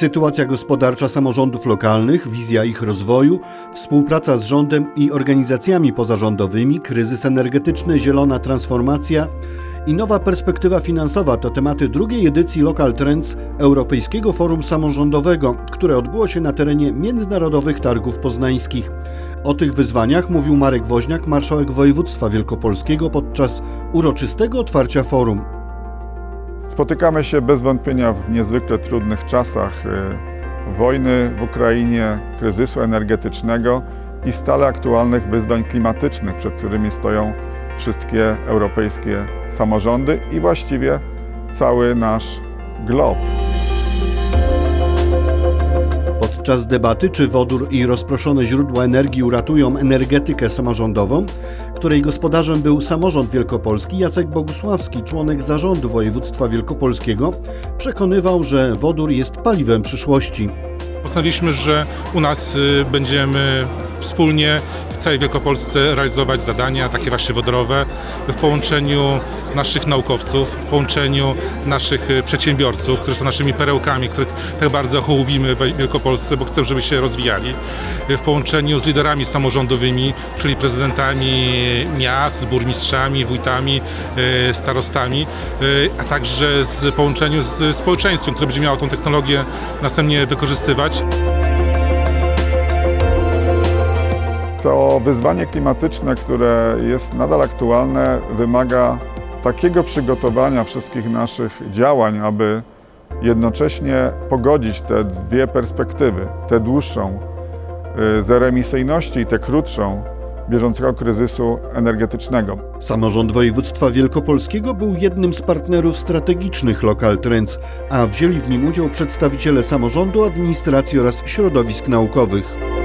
Sytuacja gospodarcza samorządów lokalnych, wizja ich rozwoju, współpraca z rządem i organizacjami pozarządowymi, kryzys energetyczny, zielona transformacja i nowa perspektywa finansowa to tematy drugiej edycji Local Trends Europejskiego Forum Samorządowego, które odbyło się na terenie Międzynarodowych Targów Poznańskich. O tych wyzwaniach mówił Marek Woźniak, marszałek województwa wielkopolskiego podczas uroczystego otwarcia forum. Spotykamy się bez wątpienia w niezwykle trudnych czasach y, wojny w Ukrainie, kryzysu energetycznego i stale aktualnych wyzwań klimatycznych, przed którymi stoją wszystkie europejskie samorządy i właściwie cały nasz glob. Podczas debaty, czy wodór i rozproszone źródła energii uratują energetykę samorządową, której gospodarzem był samorząd wielkopolski, Jacek Bogusławski, członek zarządu województwa wielkopolskiego, przekonywał, że wodór jest paliwem przyszłości. Postanowiliśmy, że u nas y, będziemy wspólnie całej Wielkopolsce realizować zadania takie właśnie wodorowe w połączeniu naszych naukowców, w połączeniu naszych y, przedsiębiorców, którzy są naszymi perełkami, których tak bardzo hołubimy w Wielkopolsce, bo chcemy, żeby się rozwijali, y, w połączeniu z liderami samorządowymi, czyli prezydentami miast, burmistrzami, wójtami, y, starostami, a także z połączeniu z społeczeństwem, które będzie miało tą technologię następnie wykorzystywać. To wyzwanie klimatyczne, które jest nadal aktualne, wymaga takiego przygotowania wszystkich naszych działań, aby jednocześnie pogodzić te dwie perspektywy, tę dłuższą y, zeroemisyjności i tę krótszą bieżącego kryzysu energetycznego. Samorząd województwa wielkopolskiego był jednym z partnerów strategicznych Local Trends, a wzięli w nim udział przedstawiciele samorządu, administracji oraz środowisk naukowych.